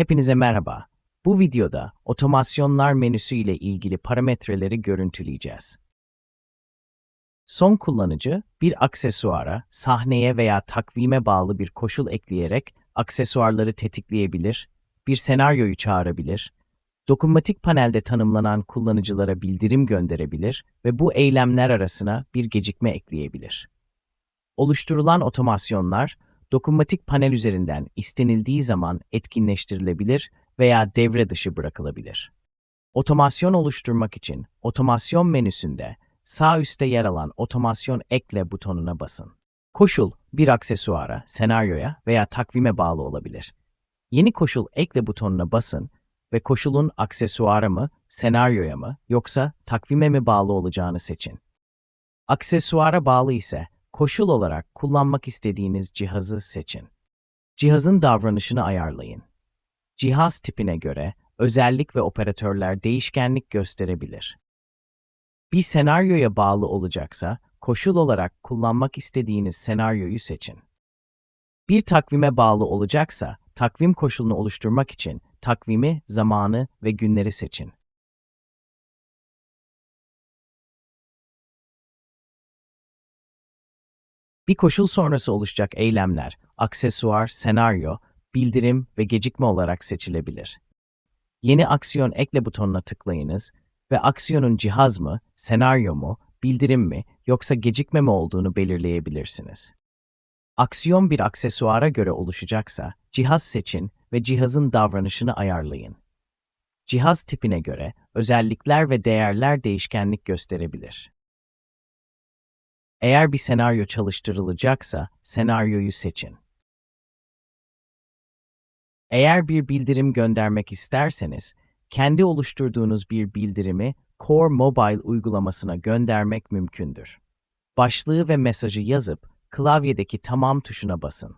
Hepinize merhaba. Bu videoda otomasyonlar menüsü ile ilgili parametreleri görüntüleyeceğiz. Son kullanıcı bir aksesuara, sahneye veya takvime bağlı bir koşul ekleyerek aksesuarları tetikleyebilir, bir senaryoyu çağırabilir, dokunmatik panelde tanımlanan kullanıcılara bildirim gönderebilir ve bu eylemler arasına bir gecikme ekleyebilir. Oluşturulan otomasyonlar, dokunmatik panel üzerinden istenildiği zaman etkinleştirilebilir veya devre dışı bırakılabilir. Otomasyon oluşturmak için otomasyon menüsünde sağ üstte yer alan otomasyon ekle butonuna basın. Koşul bir aksesuara, senaryoya veya takvime bağlı olabilir. Yeni koşul ekle butonuna basın ve koşulun aksesuara mı, senaryoya mı yoksa takvime mi bağlı olacağını seçin. Aksesuara bağlı ise koşul olarak kullanmak istediğiniz cihazı seçin. Cihazın davranışını ayarlayın. Cihaz tipine göre özellik ve operatörler değişkenlik gösterebilir. Bir senaryoya bağlı olacaksa koşul olarak kullanmak istediğiniz senaryoyu seçin. Bir takvime bağlı olacaksa takvim koşulunu oluşturmak için takvimi, zamanı ve günleri seçin. Bir koşul sonrası oluşacak eylemler, aksesuar, senaryo, bildirim ve gecikme olarak seçilebilir. Yeni aksiyon ekle butonuna tıklayınız ve aksiyonun cihaz mı, senaryo mu, bildirim mi yoksa gecikme mi olduğunu belirleyebilirsiniz. Aksiyon bir aksesuara göre oluşacaksa cihaz seçin ve cihazın davranışını ayarlayın. Cihaz tipine göre özellikler ve değerler değişkenlik gösterebilir. Eğer bir senaryo çalıştırılacaksa senaryoyu seçin. Eğer bir bildirim göndermek isterseniz, kendi oluşturduğunuz bir bildirimi Core Mobile uygulamasına göndermek mümkündür. Başlığı ve mesajı yazıp klavyedeki tamam tuşuna basın.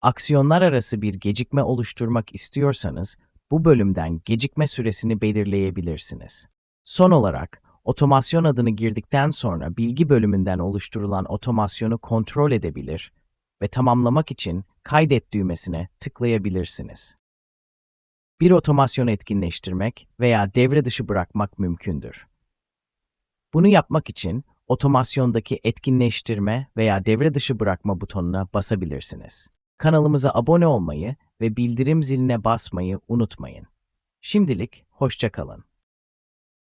Aksiyonlar arası bir gecikme oluşturmak istiyorsanız bu bölümden gecikme süresini belirleyebilirsiniz. Son olarak otomasyon adını girdikten sonra bilgi bölümünden oluşturulan otomasyonu kontrol edebilir ve tamamlamak için kaydet düğmesine tıklayabilirsiniz. Bir otomasyonu etkinleştirmek veya devre dışı bırakmak mümkündür. Bunu yapmak için otomasyondaki etkinleştirme veya devre dışı bırakma butonuna basabilirsiniz. Kanalımıza abone olmayı ve bildirim ziline basmayı unutmayın. Şimdilik hoşça kalın.